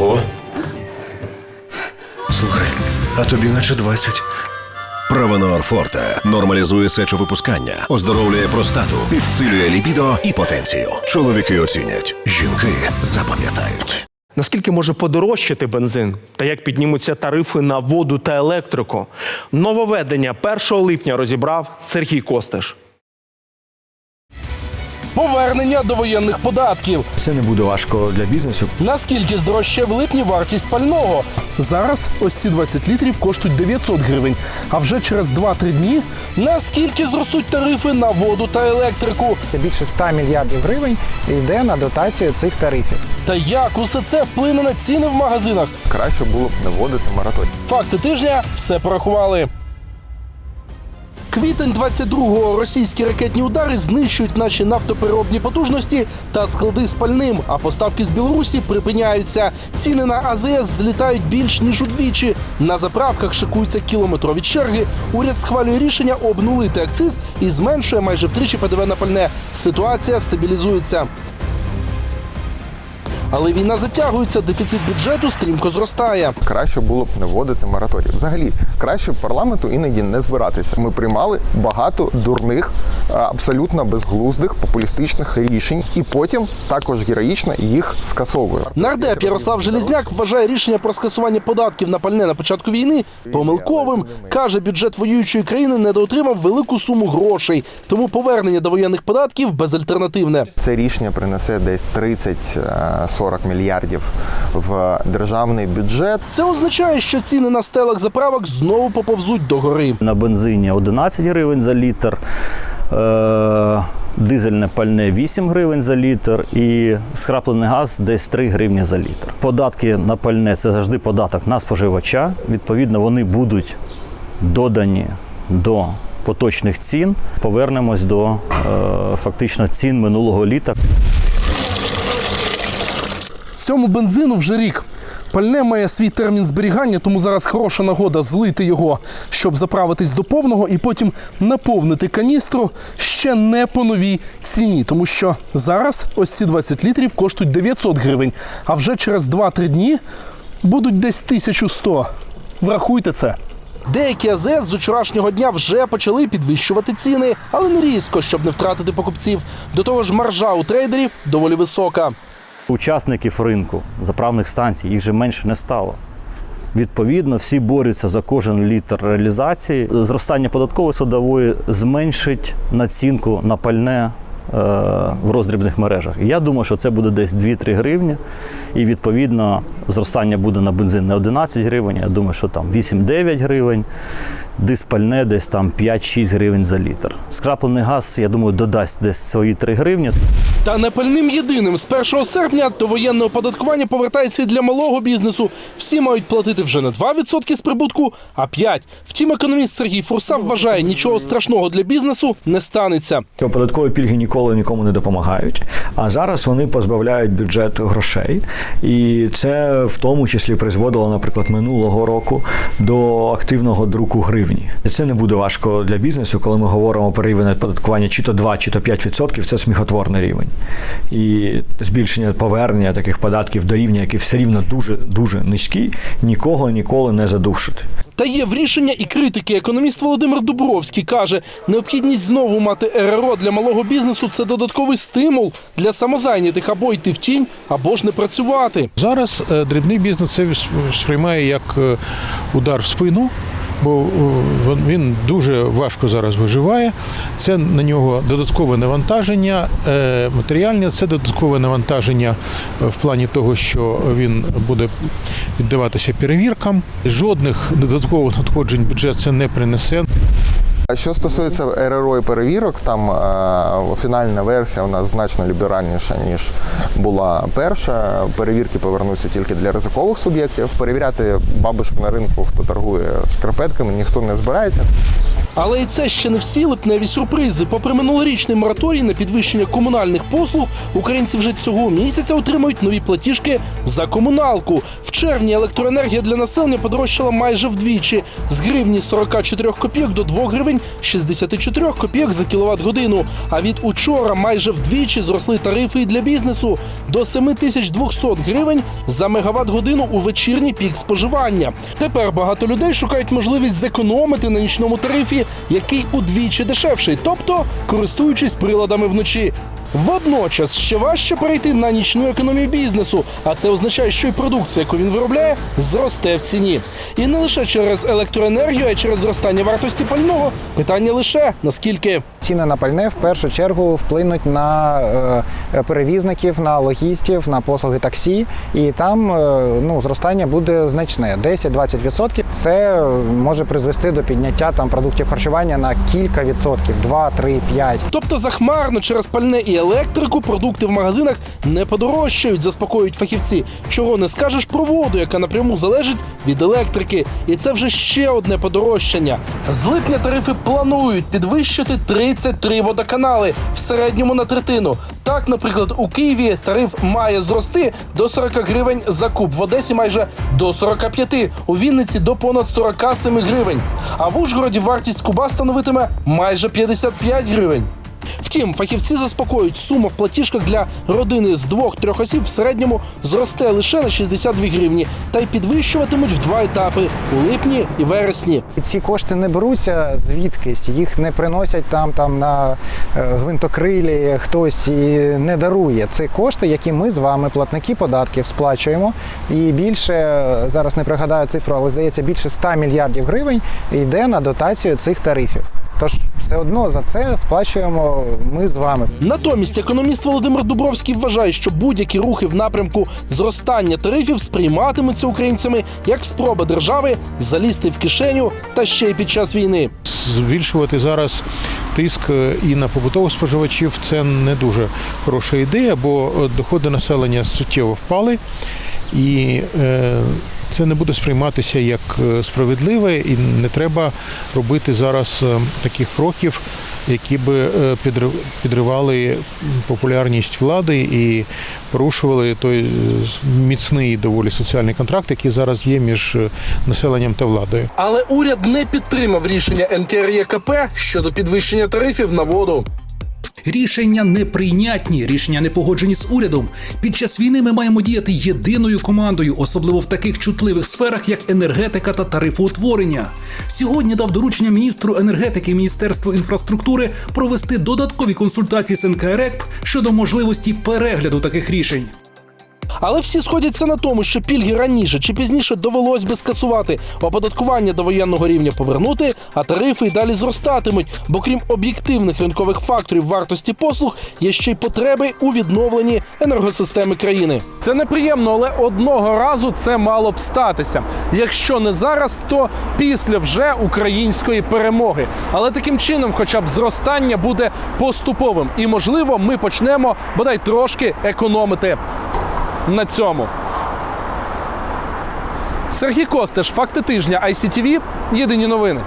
Ого. Слухай, а тобі наче 20. Правонор Форте нормалізує сечовипускання, оздоровлює простату, підсилює лібідо і потенцію. Чоловіки оцінять, жінки запам'ятають. Наскільки може подорожчати бензин та як піднімуться тарифи на воду та електрику? Нововведення 1 липня розібрав Сергій Костеш. Повернення до воєнних податків. Це не буде важко для бізнесу. Наскільки здорожчає в липні вартість пального? Зараз ось ці 20 літрів коштують 900 гривень. А вже через 2-3 дні наскільки зростуть тарифи на воду та електрику? Більше 100 мільярдів гривень йде на дотацію цих тарифів. Та як усе це вплине на ціни в магазинах? краще було б не вводити мораторій. Факти тижня все порахували. Квітень 22-го російські ракетні удари знищують наші нафтопереробні потужності та склади з пальним. А поставки з Білорусі припиняються. Ціни на АЗС злітають більш ніж удвічі. На заправках шикуються кілометрові черги. Уряд схвалює рішення обнулити акциз і зменшує майже втричі ПДВ на пальне. Ситуація стабілізується. Але війна затягується, дефіцит бюджету стрімко зростає. Краще було б не вводити мораторій. Взагалі, краще парламенту іноді не збиратися. Ми приймали багато дурних, абсолютно безглуздих популістичних рішень, і потім також героїчно їх скасовуємо. Нардеп Ярослав Желізняк вважає рішення про скасування податків на пальне на початку війни помилковим. каже, бюджет воюючої країни недоотримав велику суму грошей, тому повернення до воєнних податків безальтернативне. Це рішення принесе десь 30-40 мільярдів в державний бюджет. Це означає, що ціни на стелах заправок знову поповзуть догори. На бензині 11 гривень за літр, е- дизельне пальне 8 гривень за літр і скраплений газ десь 3 гривні за літр. Податки на пальне це завжди податок на споживача. Відповідно, вони будуть додані до поточних цін. Повернемось до е- фактично цін минулого літа. Цьому бензину вже рік. Пальне має свій термін зберігання, тому зараз хороша нагода злити його, щоб заправитись до повного і потім наповнити каністру ще не по новій ціні. Тому що зараз ось ці 20 літрів коштують 900 гривень, а вже через 2-3 дні будуть десь 1100. Врахуйте це. Деякі АЗС з вчорашнього дня вже почали підвищувати ціни, але не різко, щоб не втратити покупців. До того ж, маржа у трейдерів доволі висока. Учасників ринку заправних станцій їх вже менше не стало. Відповідно, всі борються за кожен літр реалізації. Зростання податкової садової зменшить націнку на пальне е, в роздрібних мережах. Я думаю, що це буде десь 2-3 гривні. І відповідно зростання буде на бензин не 11 гривень, я думаю, що там 8-9 гривень. Диспальне десь там 5-6 гривень за літр. Скраплений газ, я думаю, додасть десь свої 3 гривні. Та не пальним єдиним. З 1 серпня до воєнного оподаткування повертається і для малого бізнесу. Всі мають платити вже не 2% з прибутку, а 5%. Втім, економіст Сергій Фурса вважає, нічого страшного для бізнесу не станеться. Податкові пільги ніколи нікому не допомагають. А зараз вони позбавляють бюджет грошей, і це в тому числі призводило, наприклад, минулого року до активного друку гривні. Це не буде важко для бізнесу, коли ми говоримо про рівень оподаткування чи то 2, чи то 5 відсотків. Це сміхотворний рівень. І збільшення повернення таких податків до рівня, який все рівно дуже дуже низький, нікого ніколи не задушить. Та є в рішення і критики. Економіст Володимир Дубровський каже, необхідність знову мати РРО для малого бізнесу це додатковий стимул для самозайнятих або йти в тінь, або ж не працювати. Зараз е, дрібний бізнес це сприймає як е, удар в спину, бо е, він- дуже важко зараз виживає. Це на нього додаткове навантаження е, матеріальне, це додаткове навантаження е, в плані того, що він буде віддаватися перевіркам. Жодних додаткових надходжень бюджет це не принесе. Що стосується РРО і перевірок, там е, фінальна версія у нас значно ліберальніша, ніж була перша. Перевірки повернуться тільки для ризикових суб'єктів. Перевіряти бабушок на ринку, хто торгує шкарпетками, ніхто не збирається. Але і це ще не всі липневі сюрпризи. Попри минулорічний мораторій на підвищення комунальних послуг, українці вже цього місяця отримають нові платіжки за комуналку. В червні електроенергія для населення подорожчала майже вдвічі з гривні 44 копійок до 2 гривень гривень 64 копійок за кіловат годину. А від учора майже вдвічі зросли тарифи і для бізнесу до 7200 гривень за мегаватт годину у вечірній пік споживання. Тепер багато людей шукають можливість зекономити на нічному тарифі, який удвічі дешевший, тобто користуючись приладами вночі. Водночас ще важче перейти на нічну економію бізнесу, а це означає, що і продукція, яку він виробляє, зросте в ціні. І не лише через електроенергію, а й через зростання вартості пального. Питання лише наскільки. Ціни на пальне в першу чергу вплинуть на е, перевізників, на логістів, на послуги таксі, і там е, ну, зростання буде значне 10-20%. Це може призвести до підняття там продуктів харчування на кілька відсотків 2, 3, 5. Тобто захмарно через пальне і електрику продукти в магазинах не подорожчають, заспокоюють фахівці. Чого не скажеш про воду, яка напряму залежить від електрики. І це вже ще одне подорожчання. З липня тарифи планують підвищити 33 водоканали в середньому на третину. Так, наприклад, у Києві тариф має зрости до 40 гривень за куб, в Одесі майже до 45, у Вінниці до понад 47 гривень. А в Ужгороді вартість куба становитиме майже 55 гривень. Втім, фахівці заспокоюють, сума в платіжках для родини з двох-трьох осіб в середньому зросте лише на 62 гривні, та й підвищуватимуть в два етапи у липні і вересні. Ці кошти не беруться звідкись, їх не приносять там, там на е, гвинтокрилі хтось і не дарує. Це кошти, які ми з вами, платники податків, сплачуємо. І більше зараз не пригадаю цифру, але здається, більше 100 мільярдів гривень йде на дотацію цих тарифів. Тож все одно за це сплачуємо ми з вами. Натомість економіст Володимир Дубровський вважає, що будь-які рухи в напрямку зростання тарифів сприйматимуться українцями як спроба держави залізти в кишеню та ще й під час війни. Збільшувати зараз тиск е, і на побутових споживачів це не дуже хороша ідея, бо е, доходи населення суттєво впали, і е, це не буде сприйматися як е, справедливе, і не треба робити зараз е, таких кроків, які би е, підривали популярність влади і порушували той міцний доволі соціальний контракт, який зараз є між населенням та владою. Але уряд не підтримав рішення НКРЄКП щодо підвищення тарифів на воду. Рішення неприйнятні, рішення не погоджені з урядом. Під час війни ми маємо діяти єдиною командою, особливо в таких чутливих сферах, як енергетика та тарифоутворення. Сьогодні дав доручення міністру енергетики Міністерству інфраструктури провести додаткові консультації з НКРЕКП щодо можливості перегляду таких рішень. Але всі сходяться на тому, що пільги раніше чи пізніше довелось би скасувати, оподаткування до воєнного рівня повернути, а тарифи й далі зростатимуть. Бо крім об'єктивних ринкових факторів вартості послуг, є ще й потреби у відновленні енергосистеми країни. Це неприємно, але одного разу це мало б статися. Якщо не зараз, то після вже української перемоги. Але таким чином, хоча б зростання буде поступовим, і можливо, ми почнемо бодай трошки економити на цьому. Сергій Костеш, факти тижня ICTV. Єдині новини.